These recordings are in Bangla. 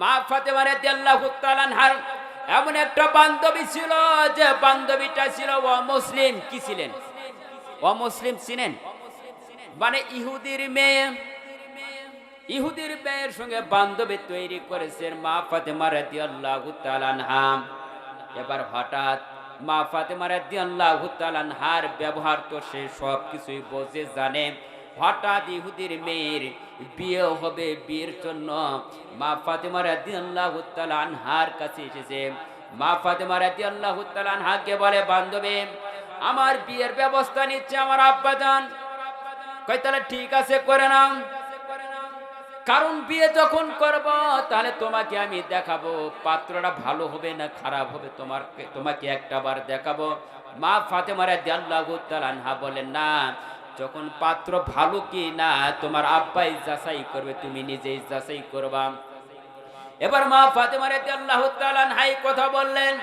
মা ফাতেমা রাদিয়াল্লাহু তাআলা আনহার এমন একটা বান্ধবী ছিল যে বান্ধবীটা ছিল অমুসলিম কি ছিলেন? অমুসলিম ছিলেন? মানে ইহুদির মেয়ে। ইহুদির মেয়ের সঙ্গে বান্ধবী তৈরি করেছেন মা ফাতেমা রাদিয়াল্লাহু তাআলা আনহা। এবার হঠাৎ মা ফাতেমা রাদিয়াল্লাহু তাআলা আনহার ব্যবহার তো সে সব কিছুই বোঝে, জানে। হঠাৎ ইহুদির মেয়ের বিয়ে হবে বিয়ের জন্য। মা ফাতেমা তাআলা আনহার কাছে এসেছে। মা ফাতেমা তাআলা আনহাকে বলে আমার বিয়ের ব্যবস্থা নিচ্ছে আমার আব্বাজান। ঠিক আছে, করে নাও। কারণ বিয়ে যখন করব, তাহলে তোমাকে আমি দেখাবো। পাত্রটা ভালো হবে না খারাপ হবে তোমার তোমাকে একটা বার দেখাবো। মা ফাতেমা রাদিয়াল্লাহু তাআলা আনহা বলেন না যখন পাত্র ভালো কি না তোমার আব্বাই যাচাই করবে, তুমি নিজেই যাচাই করবা। এবার মা ফাতেমা তাআলা আনহা কথা বললেন,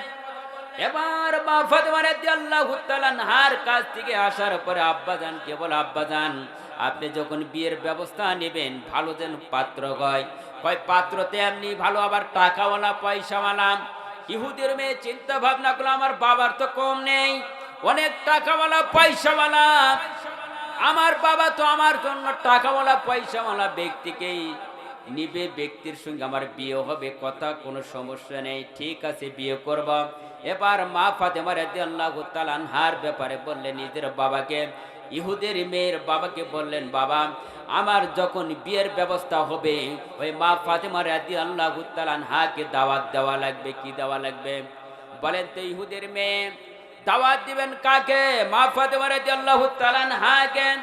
এবার মা ফাতেমা তাআলা আনহার কাছ থেকে আসার পরে আব্বাজান কেবল আব্বা আব্বাজান, আপনি যখন বিয়ের ব্যবস্থা নেবেন, ভালো যেন পাত্র হয়। কয় পাত্র তেমনি ভালো, আবার টাকাওয়ালা, পয়সাওয়ালা? ইহুদের মেয়ে চিন্তা ভাবনা করল, আমার বাবার তো কম নেই, অনেক টাকাওয়ালা, পয়সাওয়ালা। আমার বাবা তো আমার জন্য টাকাওয়ালা, পয়সাওয়ালা ব্যক্তিকেই নিবে, ব্যক্তির সঙ্গে আমার বিয়ে হবে, কথা কোনো সমস্যা নেই, ঠিক আছে, বিয়ে করব। এবার মা ফাতেমা তাআলা আনহার ব্যাপারে বললেন, নিজের বাবাকে, ইহুদের মেয়ের বাবাকে বললেন, বাবা, আমার যখন বিয়ের ব্যবস্থা হবে, ওই মা ফাতেমা রাদিয়াল্লাহু তাআলা আনহাকে দাওয়াত দেওয়া লাগবে, কি দেওয়া লাগবে? বলেন তো ইহুদের মেয়ে দাওয়াত দিবেন কাকে? মা ফাতেমা রাদিয়াল্লাহু তাআলা আনহাকে।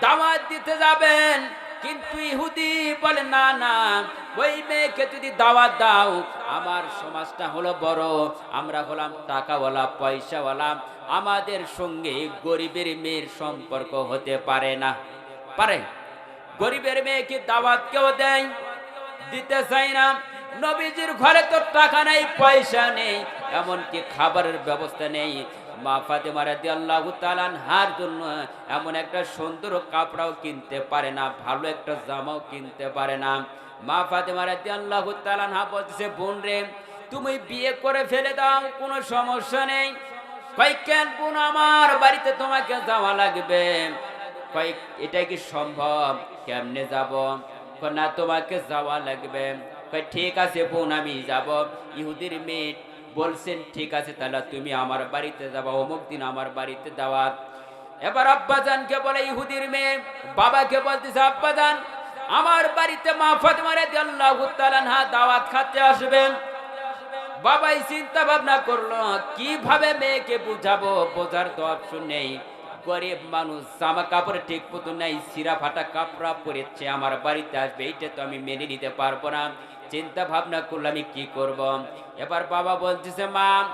দাওয়াত দিতে যাবেন, কিন্তু ইহুদি বলে, না না, ওই মেয়েকে যদি দাওয়াত দাও, আমার সমাজটা হলো বড়। আমরা হলাম টাকাওয়ালা, পয়সাওয়ালা। আমাদের সঙ্গে গরিবের মেয়ের সম্পর্ক হতে পারে না। পারে। গরিবের মেয়েকে দাওয়াত কেউ দেয়? দিতে চাই না। নবীজির ঘরে তো টাকা নেই, পয়সা নেই। এমনকি খাবারের ব্যবস্থা নেই। মা ফাতেমা রাদিয়াল্লাহু তাআলা হার জন্য এমন একটা সুন্দর কাপড়াও কিনতে পারে না, ভালো একটা জামাও কিনতে পারে না। মা ফাতেমা রাদিয়াল্লাহু তাআলা হা বলছে বোন রে, তুমি বিয়ে করে ফেলে দাও, কোনো সমস্যা নেই। কই কেন বোন, আমার বাড়িতে তোমাকে যাওয়া লাগবে? কই এটা কি সম্ভব? কেমনে যাব? না, তোমাকে যাওয়া লাগবে। ঠিক আছে বোন, আমি যাব। ইহুদির মেয়ে বলছেন, ঠিক আছে, তাহলে তুমি আমার বাড়িতে যাবা, অমুক দিন আমার বাড়িতে দাওয়াত এবার আব্বাজানকে বলে, ইহুদির মেয়ে, বাবাকে বলতেছে, আব্বাজান, আমার বাড়িতে মা ফাতেমা রাদিয়াল্লাহু তাআলা আনহা দাওয়াত খাতে আসবেন। বাবাই চিন্তা ভাবনা করল, কীভাবে মেয়েকে বুঝাবো? বোঝার তো অপশন নেই। গরিব মানুষ জামা কাপড় ঠিক মতো নেই সিরা ফাটা কাপড়া পরেছে, আমার বাড়িতে আসবে, এইটা তো আমি মেনে নিতে পারব না। চিন্তা ভাবনা করলে আমি কি করব? এবার বাবা বলতেছে, মা,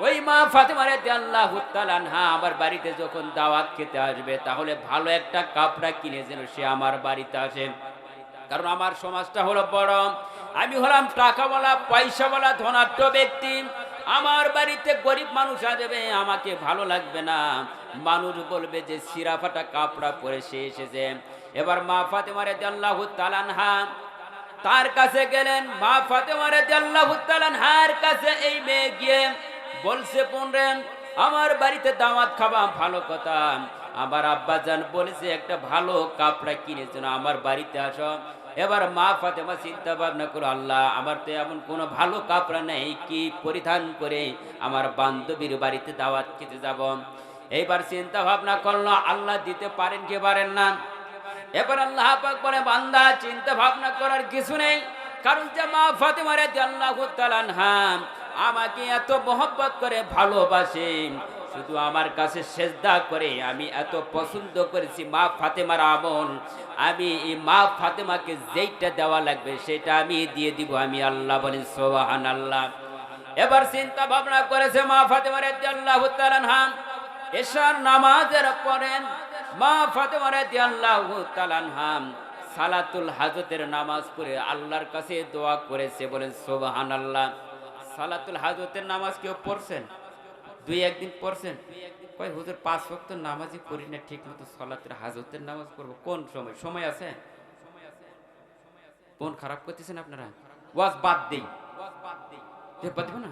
ওই মা ফাতেমা রাদিয়াল্লাহু তাআলা আনহা আমার বাড়িতে যখন দাওয়াত খেতে আসবে, তাহলে ভালো একটা কাপড়া কিনে যেন সে আমার বাড়িতে আসে। কারণ আমার সমাজটা হলো বড়। আমি হলাম টাকাওয়ালা, পয়সাওয়ালা, ধনাঢ্য ব্যক্তি। আমার বাড়িতে গরিব মানুষ আসবে আমাকে ভালো লাগবে না। মানুষ বলবে যে সিরাফাটা কাপড়া পরে সে এসেছে। এবার মা ফাতেমা রাদিয়াল্লাহু তাআলা আনহা তার কাছে গেলেন, মা ফাতেমারে রাদিয়াল্লাহু তাআলা আনহার কাছে এই মেয়ে গিয়ে বলছে বোনরেন আমার বাড়িতে দাওয়াত খাবা, ভালো কথা। আমার আব্বাজান বলেছে, একটা ভালো কাপড়া কিনেছে না আমার বাড়িতে আসো। এবার মা ফাতেমা চিন্তা ভাবনা করো আল্লাহ, আমার তো এমন কোনো ভালো কাপড়া নেই, কি পরিধান করে আমার বান্ধবীর বাড়িতে দাওয়াত খেতে যাব? এইবার চিন্তা ভাবনা করল, আল্লাহ দিতে পারেন কি পারেন না? এবার আল্লাহ পাক বলে, বান্দা, চিন্তা ভাবনা করার কিছু নেই। কারণ যে মা ফাতেমা তাআলা আনহা, আমাকে এত মহব্বত করে ভালোবাসে, শুধু আমার কাছে সেজদা করে, আমি এত পছন্দ করেছি মা ফাতেমার আমল। আমি এই মা ফাতেমাকে যেইটা দেওয়া লাগবে, সেটা আমি দিয়ে দিব। আমি আল্লাহ বলি সোহান আল্লাহ এবার চিন্তা ভাবনা করেছে মা ফাতেমা রাদিয়াল্লাহু তাআলা আনহা, এশার নামাজের পরেন মা ফাতেমা রাদিয়াল্লাহু তাআলা আনহা সালাতুল হাজতের নামাজ পড়ে আল্লাহর কাছে দোয়া করেছে, বলেন সুবহানাল্লাহ। সালাতুল হাজতের নামাজ কেউ পড়ছেন? দুই একদিন পড়ছেন? কয় হুজুর, পাঁচ ওয়াক্ত নামাজই পড়ি না ঠিক মতো সালাতুল হাজতের নামাজ পড়ব। কোন সময়? সময় আছে? কোন খারাপ করতেছেন আপনারা? ওয়াজ বাদ দেই। এ বাদ দিব না?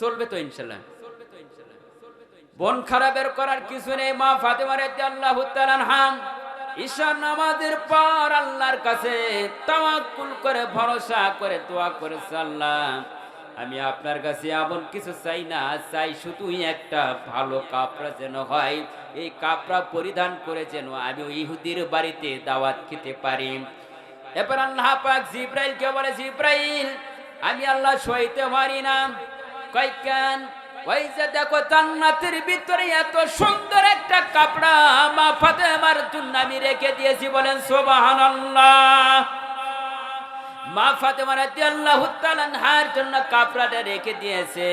চলবে তো ইনশাল্লাহ। বন খারাপের করার কিছু নেই, মা ফাতেমা রাদিয়াল্লাহু তাআলা হাম ঈশা নামাজের পর আল্লাহর কাছে তাওয়াক্কুল করে, ভরসা করে, দোয়া করে আল্লাহ। আমি আপনার কাছে এমন কিছু চাই না, চাই শুধুই একটা, ভালো কাপড়া যেন হয়। এই কাপড়া পরিধান করে যেন আমি ইহুদির বাড়িতে দাওয়াত খেতে পারি। এবার আল্লাহ পাক জিব্রাইলকে বলে, জিব্রাইল, আমি আল্লাহ সইতে পারি না। কই কেন? যে ভিতরে এত সুন্দর একটা কাপড়া রেখে দিয়েছি বলেন কাপড়াটা রেখে দিয়েছে।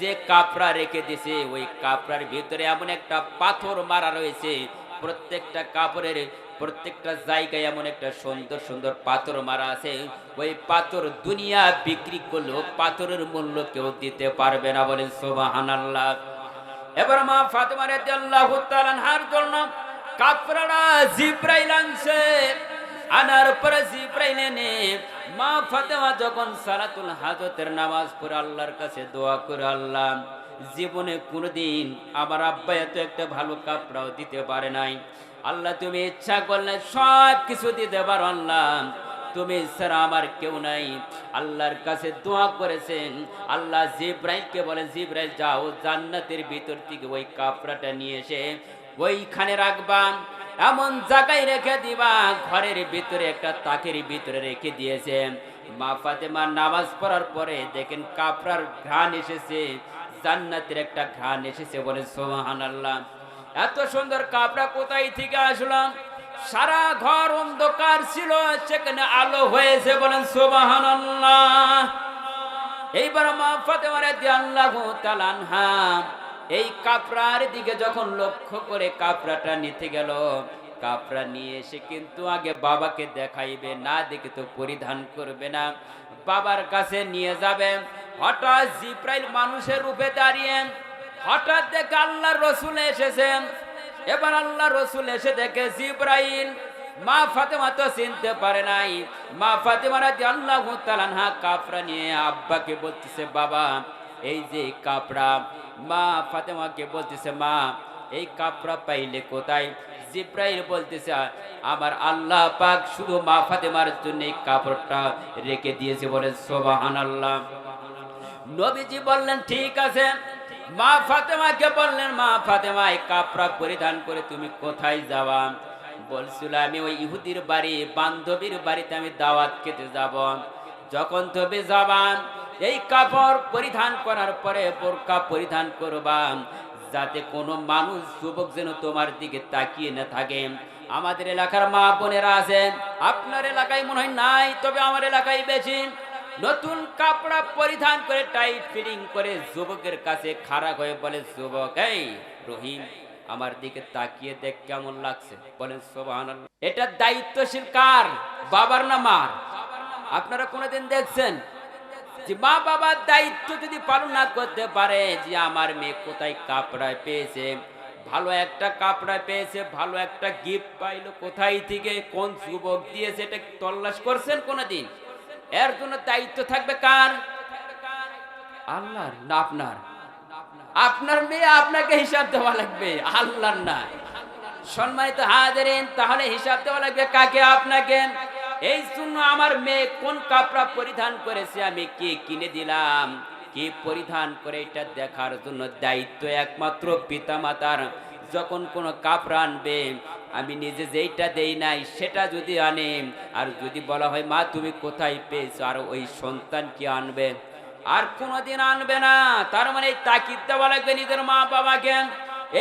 যে কাপড়া রেখে দিয়েছে, ওই কাপড়ার ভিতরে এমন একটা পাথর মারা রয়েছে। প্রত্যেকটা কাপড়ের প্রত্যেকটা জায়গায় এমন একটা সুন্দর সুন্দর পাথর মারা আছে। ওই পাথর দুনিয়া বিক্রি করলেও পাথরের মূল্য কেউ দিতে পারবে না বলেন সুবহানাল্লাহ। এবার মা ফাতেমা রাদিয়াল্লাহু তাআলা আনহার জন্য কাপড়াটা জিব্রাইল আনছে। আনার পরে জিব্রাইল এনে মা ফাতেমা যখন সালাতুল হাজতের নামাজ পড়ে আল্লাহর কাছে দোয়া করে আল্লাহ, জীবনে কোনোদিন আমার আব্বা এত একটা ভালো কাপড়াও দিতে পারে নাই। আল্লাহ, তুমি ইচ্ছা করলে সব কিছু দিতে পারো, আল্লাহ। তুমি ছাড়া আমার কেউ নাই। আল্লাহর কাছে দোয়া করেছেন। আল্লাহ জিব্রাইলকে বলেন, জিব্রাইল, যাও জান্নাতের ভিতর থেকে ওই কাপড়াটা নিয়ে এসে ওইখানে রাখবা। এমন জায়গায় রেখে দিবা, ঘরের ভিতরে একটা তাকের ভিতরে রেখে দিয়েছে। মা ফাতেমা নামাজ পড়ার পরে দেখেন কাপড়ার ঘ্রাণ এসেছে, জান্নাতের একটা ঘ্রাণ এসেছে বলে সোহান আল্লাহ এত সুন্দর কাপড়া কোথায় থেকে আসলাম? সারা ঘর অন্ধকার ছিল, সেখানে আলো হয়েছে বলেন সোবাহান এইবার মা ফাতেমা রাদিয়াল্লাহু তাআলা এই কাপড়ার দিকে যখন লক্ষ্য করে কাপড়াটা নিতে গেল, কাপড়া নিয়ে এসে কিন্তু আগে বাবাকে দেখাইবে, না দেখে তো পরিধান করবে না। বাবার কাছে নিয়ে যাবে। হঠাৎ জিব্রাইল মানুষের রূপে দাঁড়িয়ে হঠাৎ দেখে আল্লাহ রসুল এসেছেন। এবার আল্লাহ রসুল এসে দেখে জিব্রাইল, মা ফাতেমা তো চিনতে পারে নাই। মা ফাতেমা রাজি আল্লাহ তালানহা কাপড়া নিয়ে আব্বাকে বলতেছে, বাবা, এই যে কাপড়া। মা ফাতেমাকে বলতেছে, মা, এই কাপড়া পাইলে কোথায়? জিব্রাইল বলতেছে, আমার আল্লাহ পাক শুধু মা ফাতেমার জন্য এই কাপড়টা রেখে দিয়েছে বলে সোবাহান আল্লাহ নবীজি বললেন, ঠিক আছে। মা ফাতেমাকে বললেন, মা ফাতেমা এই কাপড়া পরিধান করে তুমি কোথায় যাওয়া বলছিল, আমি ওই ইহুদির বাড়ি, বান্ধবীর বাড়িতে আমি দাওয়াত খেতে যাব। যখন তবে যাবান এই কাপড় পরিধান করার পরে বোরকা পরিধান করবা, যাতে কোনো মানুষ, যুবক যেন তোমার দিকে তাকিয়ে না থাকে। আমাদের এলাকার মা বোনেরা আছেন, আপনার এলাকায় মনে হয় নাই, তবে আমার এলাকায় বেশি। নতুন কাপড়া পরিধান করে টাইট ফিটিং করে যুবকের কাছে খারাপ হয়ে বলে, যুবক, এই রহিম, আমার দিকে তাকিয়ে দেখ কেমন লাগছে। বলেন সোবাহান এটা দায়িত্বশীল কার? বাবার না মার? আপনারা কোনোদিন দেখছেন যে মা বাবার দায়িত্ব যদি পালন না করতে পারে, যে আমার মেয়ে কোথায় কাপড়ায় পেয়েছে? ভালো একটা কাপড়া পেয়েছে, ভালো একটা গিফট পাইলো, কোথায় থেকে, কোন যুবক দিয়েছে, এটা তল্লাশ করছেন কোনোদিন? এর জন্য দায়িত্ব থাকবে কার? আল্লাহর, না আপনার? আপনার মেয়ে আপনাকে হিসাব দেওয়া লাগবে, আল্লাহর না। সম্মানিত হাজারেন, তাহলে হিসাব দেওয়া লাগবে কাকে? আপনাকে। এই জন্য আমার মেয়ে কোন কাপড়া পরিধান করেছে আমি কে কিনে দিলাম? কে পরিধান করে এটা দেখার জন্য দায়িত্ব একমাত্র পিতামাতার মাতার যখন কোনো কাপড় আনবে, আমি নিজে যেইটা দেই নাই, সেটা যদি আনে, আর যদি বলা হয়, মা, তুমি কোথায় পেয়েছ? আর ওই সন্তান কি আনবে? আর কোনোদিন আনবে না। তার মানে এই তাকিদ দেওয়া লাগবে নিজের মা বাবাকে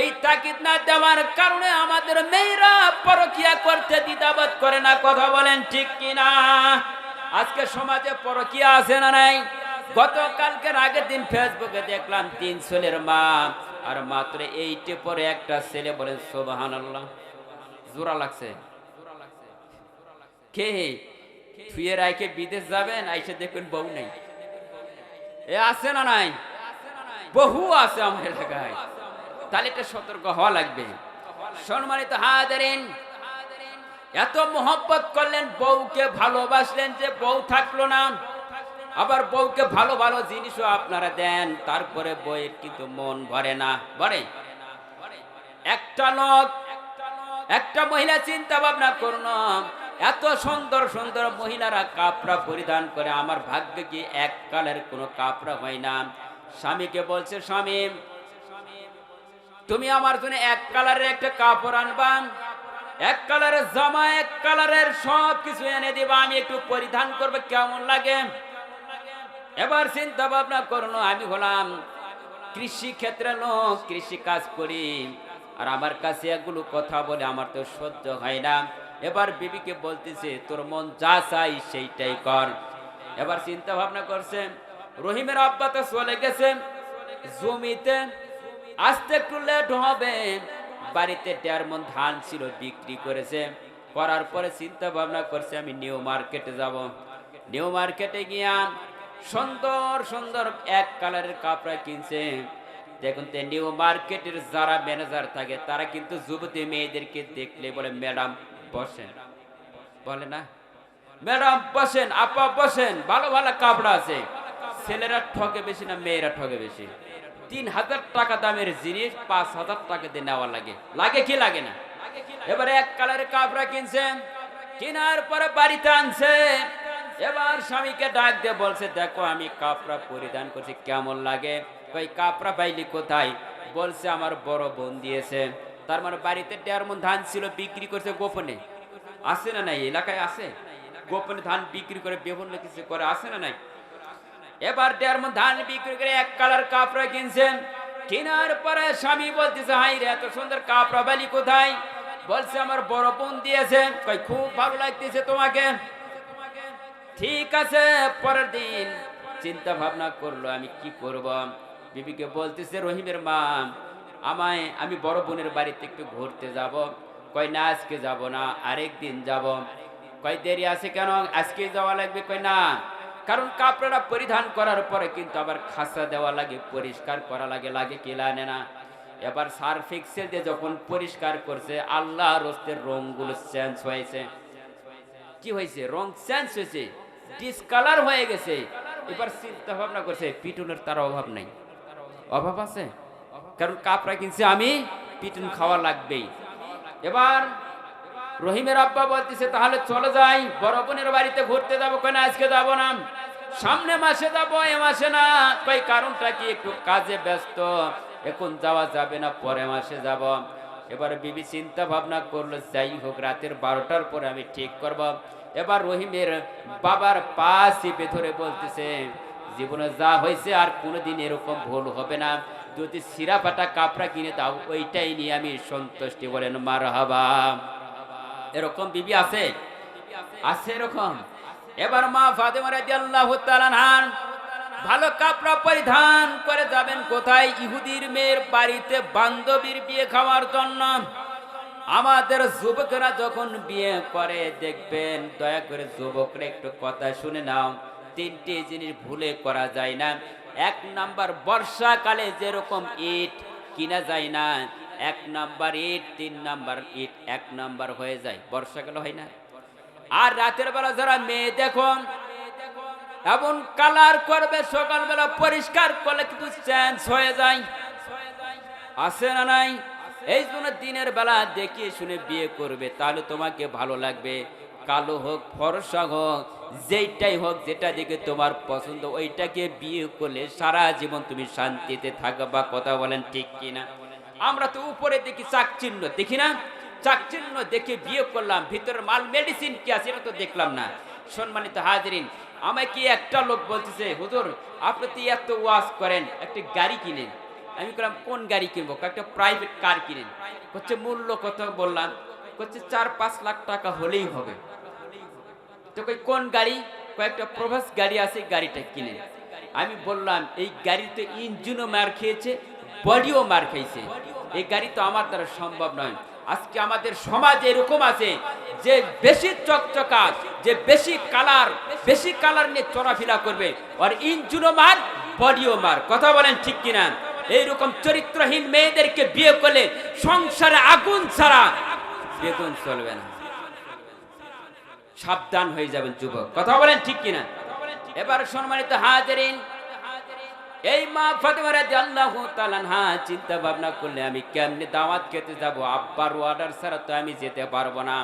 এই তাকিদ না দেওয়ার কারণে আমাদের মেয়েরা পরকিয়া করতে, দ্বিধাবোধ করে না। কথা বলেন ঠিক কিনা? আজকে সমাজে পরকিয়া আছে না নাই? গতকালকের আগের দিন ফেসবুকে দেখলাম তিন ছেলের মা আর মাত্র এইটে পরে একটা ছেলে বলে সোবাহান আল্লাহ জোরা লাগছে। কে? থুয়ে রাইকে বিদেশ যাবেন, আইসে দেখবেন বউ নেই। এ আছে না নাই? বহু আছে আমার এলাকায়। তাহলে এটা সতর্ক হওয়া লাগবে। সম্মানিত হাজারিন, এত মোহব্বত করলেন, বউকে ভালোবাসলেন যে বউ থাকল না। আবার বউকে ভালো ভালো জিনিসও আপনারা দেন, তারপরে বইয়ের কিন্তু মন ভরে না, ভরে। একটা লোক, একটা মহিলা চিন্তা ভাবনা করুন, এত সুন্দর সুন্দর মহিলারা কাপড়া পরিধান করে, আমার ভাগ্যে কি এক কালের কোনো কাপড়া হয় না? স্বামীকে বলছে, স্বামী, তুমি আমার জন্য এক কালারের একটা কাপড় আনবা, এক কালারের জামা, এক কালারের সব কিছু এনে দিবা, আমি একটু পরিধান করবে, কেমন লাগে? এবার চিন্তা ভাবনা করুন আমি হলাম কৃষি ক্ষেত্রে লোক, কৃষি কাজ করি। আর আমার কাছে এগুলো কথা বলে আমার তো সহ্য হয় না। এবার বিবিকে বলতেছে, তোর মন যা চাই সেইটাই কর। এবার চিন্তা ভাবনা করছে, রহিমের আব্বা তো চলে গেছে, জমিতে আসতে একটু লেট হবে। বাড়িতে দেড় মন ধান ছিল, বিক্রি করেছে। করার পরে চিন্তা ভাবনা করছে, আমি নিউ মার্কেটে যাব। নিউ মার্কেটে গিয়া সুন্দর সুন্দর এক কালারের কাপড়া কিনছে। দেখুন তো নিউ মার্কেটের যারা ম্যানেজার থাকে, তারা কিন্তু যুবতী মেয়েদেরকে দেখলে বলে, ম্যাডাম, বসেন। বলে না? ম্যাডাম, বসেন, আপা, বসেন, ভালো ভালো কাপড় আছে। ছেলেরা ঠকে বেশি না, মেয়েরা ঠকে বেশি। তিন হাজার টাকা দামের জিনিস, পাঁচ হাজার টাকা দিয়ে নেওয়া লাগে। লাগে কি লাগে না? এবারে এক কালারের কাপড়া কিনছেন, কেনার পরে বাড়িতে আনছে এবার স্বামীকে ডাক দিয়ে বলছে, দেখো, আমি কাপড়া পরিধান করছি, কেমন লাগে? ওই কাপড়া পাইলি কোথায়? বলছে, আমার বড় বোন দিয়েছে। তার মানে বাড়িতে দেড় মন ধান ছিল, বিক্রি করছে গোপনে। আছে না নাই? এলাকায় আছে? গোপনে ধান বিক্রি করে বিভিন্ন কিছু করে, আছে না নাই? এবার দেড় মন ধান বিক্রি করে এক কালার কাপড়া কিনছেন। কেনার পরে স্বামী বলতেছে হাই রে, এত সুন্দর কাপড়া বালি কোথায়? বলছে, আমার বড় বোন দিয়েছে। খুব ভালো লাগতেছে তোমাকে। ঠিক আছে, পরের দিন চিন্তা ভাবনা করল, আমি কি করব? বিবিকে বলতেছে, রহিমের মা, আমায়, আমি বড় বোনের বাড়িতে একটু ঘুরতে যাব। কই না, আজকে যাব না, আরেক দিন যাব। কই দেরি আছে কেন? আজকে যাওয়া লাগবে? কই না, কারণ কাপড়টা পরিধান করার পরে কিন্তু আবার খাসা দেওয়া লাগে, পরিষ্কার করা লাগে লাগে কি লাগে না? এবার সার্ফ এক্সেল দিয়ে যখন পরিষ্কার করছে আল্লাহ রস্তের রংগুলো চেঞ্জ হয়েছে। কি হয়েছে? রং চেঞ্জ হয়েছে। ডিসকালার হয়ে গেছে। এবার চিন্তা ভাবনা করছে, পিটুনের তার অভাব নাই। অভাব আছে? কারণ কাপড়া কিনছে আমি, পিটুন খাওয়া লাগবেই। এবার রহিমের আব্বা বলতেছে, তাহলে চলে যাই, বড় বোনের বাড়িতে ঘুরতে যাব কেন? আজকে যাব না। সামনে মাসে যাব, এ মাসে না। কই কারণটা কি? একটু কাজে ব্যস্ত। এখন যাওয়া যাবে না পরে মাসে যাব। এবার বিবি চিন্তা ভাবনা করল, যাই হোক, রাতের বারোটার পরে আমি ঠিক করব। এবার রহিমের বাবার পা চেপে ধরে বলতেছে, জীবনে যা হয়েছে আর কোনোদিন এরকম ভুল হবে না। যদি সিরা ফাটা কাপড়া কিনে দাও, ওইটাই নিয়ে আমি সন্তুষ্টি। বলেন মার হাবা এরকম বিবি আছে? আছে এরকম? এবার মা ফাতেমা রাদিয়াল্লাহু তাআলা আনহার ভালো কাপড়া পরিধান করে যাবেন কোথায়? ইহুদির মেয়ের বাড়িতে বান্ধবীর বিয়ে খাওয়ার জন্য। আমাদের যুবকেরা যখন বিয়ে করে, দেখবেন, দয়া করে যুবকরা একটু কথা শুনে নাও। তিনটি জিনিস ভুলে করা যায় না। এক নাম্বার, বর্ষাকালে যেরকম ইট কিনা যায় না। এক নাম্বার ইট, তিন নাম্বার ইট, এক নাম্বার হয়ে যায়। বর্ষাকালে হয় না। আর রাতের বেলা যারা মেয়ে দেখুন এমন কালার করবে, সকালবেলা পরিষ্কার করলে কিন্তু চেঞ্জ হয়ে যায়। আছে না নাই? এই জন্য দিনের বেলা দেখিয়ে শুনে বিয়ে করবে, তাহলে তোমাকে ভালো লাগবে। কালো হোক, ফরসা হোক, যেইটাই হোক, যেটা দেখে তোমার পছন্দ, ওইটাকে বিয়ে করলে সারা জীবন তুমি শান্তিতে থাকবা, কথা বলেন ঠিক কিনা? আমরা তো উপরে দেখি চাকচিহ্ন দেখি না? চাকচিহ্ন দেখে বিয়ে করলাম ভিতরের মাল মেডিসিন কি আছে, এটা তো দেখলাম না। সম্মানিত হাজরিন আমায় কি একটা লোক বলতেছে, হুজুর, আপনি তো এত ওয়াজ করেন, একটা গাড়ি কিনেন। আমি বললাম কোন গাড়ি কিনবো? একটা প্রাইভেট কার কিনেন। হচ্ছে মূল্য কত? বললাম। হচ্ছে চার পাঁচ লাখ টাকা হলেই হবে। তো কই কোন গাড়ি? কয়েকটা প্রভাস গাড়ি আছে গাড়িটা কিনে আমি বললাম, এই গাড়িতে ইঞ্জিনও মার খেয়েছে, বডিও মার খাইছে। এই গাড়ি তো আমার দ্বারা সম্ভব নয়। আজকে আমাদের সমাজ এরকম আছে যে বেশি চকচকা যে বেশি কালার বেশি কালার নিয়ে চলাফেরা করবে। আর ইঞ্জিনও মার, বডিও মার। কথা বলেন ঠিক কিনা? এইরকম চরিত্রহীন মেয়েদেরকে বিয়ে করলে সংসারে আগুন ছাড়া বেগুন চলবে না। সাবধান হয়ে যাবেন যুবক। কথা বলেন ঠিক কিনা? এবার সম্মানিত হাজারিন এই মা ফাতেমা রাদিয়াল্লাহু তাআলা আনহা চিন্তা ভাবনা করলে আমি কেমনে দাওয়াত খেতে যাব? আব্বার অর্ডার ছাড়া তো আমি যেতে পারব না।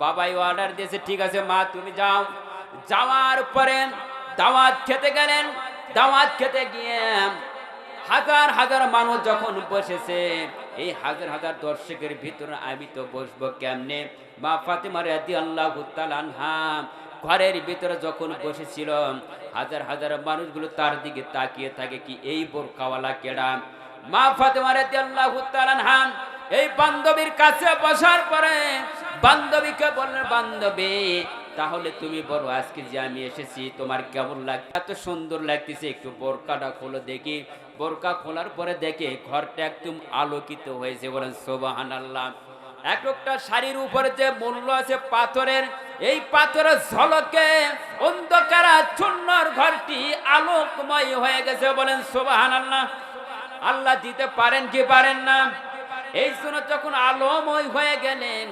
বাবাই অর্ডার দিয়েছে, ঠিক আছে মা, তুমি যাও। যাওয়ার পরে দাওয়াত খেতে গেলেন। দাওয়াত খেতে গিয়ে হাজার হাজার মানুষ যখন বসেছে, এই হাজার হাজার দর্শকের ভিতরে আমি তো বসবো কেমনে? মা ফাতেমা রাদিয়াল্লাহু তাআলা আনহা ঘরের ভিতরে যখন বসেছিল হাজার হাজার মানুষগুলো তার দিকে তাকিয়ে থাকে কি এই বোরকাওয়ালা কেডা? মা ফাতেমা রাদিয়াল্লাহু তাআলা এই বান্ধবীর কাছে বসার পরে বান্ধবীকে বললেন, বান্ধবী, তাহলে তুমি বলো আজকে যে আমি এসেছি, তোমার কেমন লাগছে? এত সুন্দর লাগতেছে, একটু বোরকাটা খোলো দেখি। বোরকা খোলার পরে দেখে ঘরটা একদম আলোকিত হয়েছে, বলেন সোবাহান আল্লাহ এক একটা শাড়ির উপরে যে মূল্য আছে, পাথরের এই পাথরের ঝলকে অন্ধকারা চূর্ণর ঘরটি আলোকময় হয়ে গেছে। বলেন সোবাহান আল্লাহ আল্লাহ দিতে পারেন কি পারেন না? এই জন্য যখন আলোময় হয়ে গেলেন,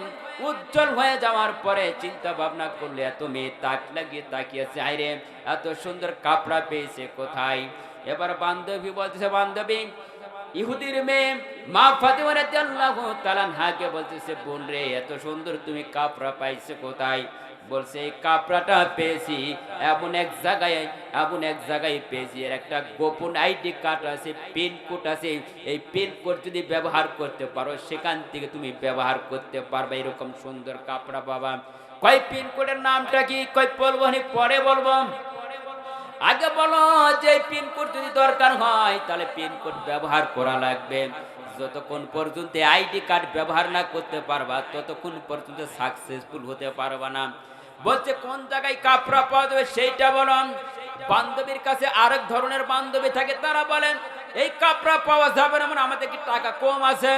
উজ্জ্বল হয়ে যাওয়ার পরে চিন্তা ভাবনা করলে, এত মেয়ে তাক লাগিয়ে তাকিয়েছে, আইরে, এত সুন্দর কাপড়া পেয়েছে কোথায়? এবার বান্ধবী বলতেছে, বান্ধবী ইহুদির মেয়ে মা ফাতেমা রাদিয়াল্লাহু তাআলা আনহাকে বলতেছে, বোন রে, এত সুন্দর তুমি কাপড়া পাইছো কোথায়? বলছে, এই কাপড়াটা পেয়েছি, এমন এক জায়গায়, এমন এক জায়গায় পেয়েছি। এর একটা গোপন আইডি কার্ড আছে, পিন কোড আছে। এই পিন কোড যদি ব্যবহার করতে পারো, সেখান থেকে তুমি ব্যবহার করতে পারবে এরকম সুন্দর কাপড়া বাবা কয় পিন কোডের নামটা কি? কয় বলব পরে বলব। আগে বলো যে পিন কোড যদি দরকার হয়, তাহলে পিন কোড ব্যবহার করা লাগবে। যতক্ষণ পর্যন্ত আইডি কার্ড ব্যবহার না করতে পারবা, ততক্ষণ পর্যন্ত সাকসেসফুল হতে পারবা না। বলছে, কোন জায়গায় কাপড়া পাওয়া যাবে সেইটা বলো। বান্ধবীর কাছে আরেক ধরনের বান্ধবী থাকে, তারা বলেন এই কাপড়া পাওয়া যাবে না মানে আমাদের কি টাকা কম আছে?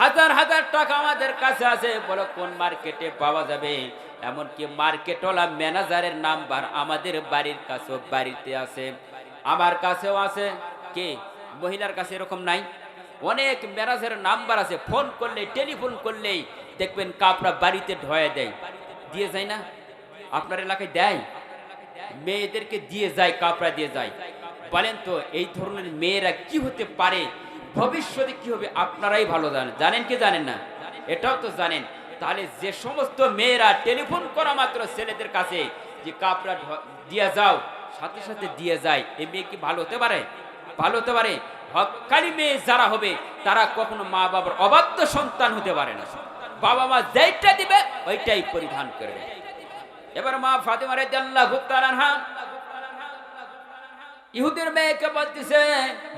হাজার হাজার টাকা আমাদের কাছে আছে। বলো, কোন মার্কেটে পাওয়া যাবে? এমনকি মার্কেটওয়ালা ম্যানেজারের নাম্বার আমাদের বাড়ির কাছেও বাড়িতে আছে। আমার কাছেও আছে। কে? মহিলার কাছে এরকম নাই। অনেক ম্যানেজারের নাম্বার আছে। ফোন করলে টেলিফোন করলেই দেখবেন কাপড়া বাড়িতে ঢয়ে দেয়। দিয়ে যায় না? আপনার এলাকায় দেয়? মেয়েদেরকে দিয়ে যায়, কাপড়া দিয়ে যায়। বলেন তো, এই ধরনের মেয়েরা কি হতে পারে? ভবিষ্যতে কি হবে? আপনারাই ভালো জানেন। জানেন কি জানেন না? এটাও তো জানেন। তাহলে যে সমস্ত মেয়েরা টেলিফোন করা মাত্র ছেলেদের কাছে যে কাপড়া দিয়ে যাও, সাথে সাথে দিয়ে যায়, এই মেয়ে কি ভালো হতে পারে? ভালো হতে পারে? হকালি মেয়ে যারা হবে, তারা কখনো মা বাবার অবাধ্য সন্তান হতে পারে না। বাবা মা যেইটা দিবে, ওইটাই পরিধান করবে এবার মা ফাতেমা তাআলা আনহা, ইহুদের মেয়েকে বলতেছে,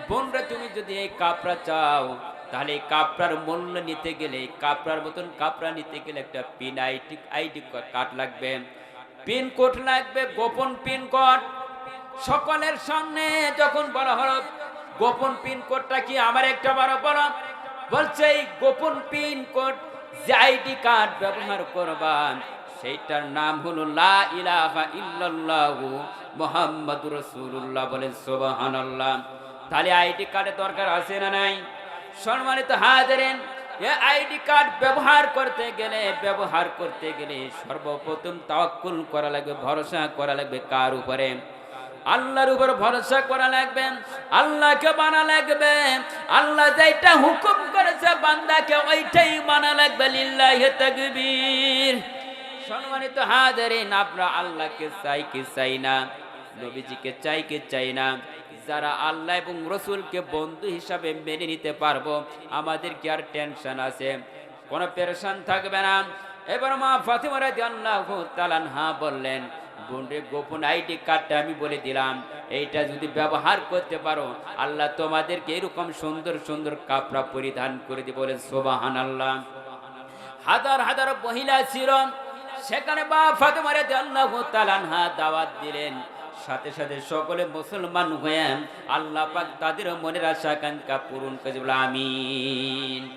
বোনরা, তুমি যদি এই কাপড়া চাও তাহলে এই কাপড়ার মূল্য নিতে গেলে কাপড়ার মতন কাপড়া নিতে গেলে একটা পিন আইডি আইডি কার্ড লাগবে। পিন কোড লাগবে, গোপন পিন কোড সকলের সামনে যখন বলা হলো, গোপন পিন কোডটা কি আমার একটা বড় বড় বলছে, এই গোপন পিন কোড যে আইডি কার্ড ব্যবহার করবা সেইটার নাম হলো লা ইলাহা ইল্লাল্লাহু মুহাম্মাদুর রাসূলুল্লাহ বলেন, সুবহানাল্লাহ। তাহলে আইডি কার্ডের দরকার আছে না নাই? সম্মানিত হাজারেন আইডি কার্ড ব্যবহার করতে গেলে, ব্যবহার করতে গেলে সর্বপ্রথম তাওয়াক্কুল করা লাগবে, ভরসা করা লাগবে কার উপরে? আল্লাহর উপর ভরসা করা লাগবে, আল্লাহকে মানা লাগবে, আল্লাহ যেটা হুকুম করেছে বান্দাকে ওইটাই মানা লাগবে, লিল্লাহি তাকবীর। সম্মানিত হাজারিন, আমরা আল্লাহকে চাই কি চাই না, নবীজিকে চাই কি চাই না যারা আল্লাহ এবং রসুলকে বন্ধু হিসাবে মেনে নিতে পারব আমাদের কি আর টেনশন আছে। কোনো পেরেশান থাকবে না। এবার মা ফাতিমা রাদিয়াল্লাহু তাআলা হা বললেন, বোনরে, গোপন আইডি কার্ডটা আমি বলে দিলাম। এইটা যদি ব্যবহার করতে পারো, আল্লাহ তোমাদেরকে এরকম সুন্দর সুন্দর কাপড়া পরিধান করে দিয়ে বলে সোবাহান আল্লাহ হাজার হাজার মহিলা ছিল। সেখানে বা ফাতেমা রাদিয়াল্লাহু তাআলা আনহা দাওয়াত দিলেন। সাথে সাথে সকলে মুসলমান হয়ে আল্লাহ পাক তাদের মনের আশা আকাঙ্ক্ষা পূরণ করে বলে আমিন।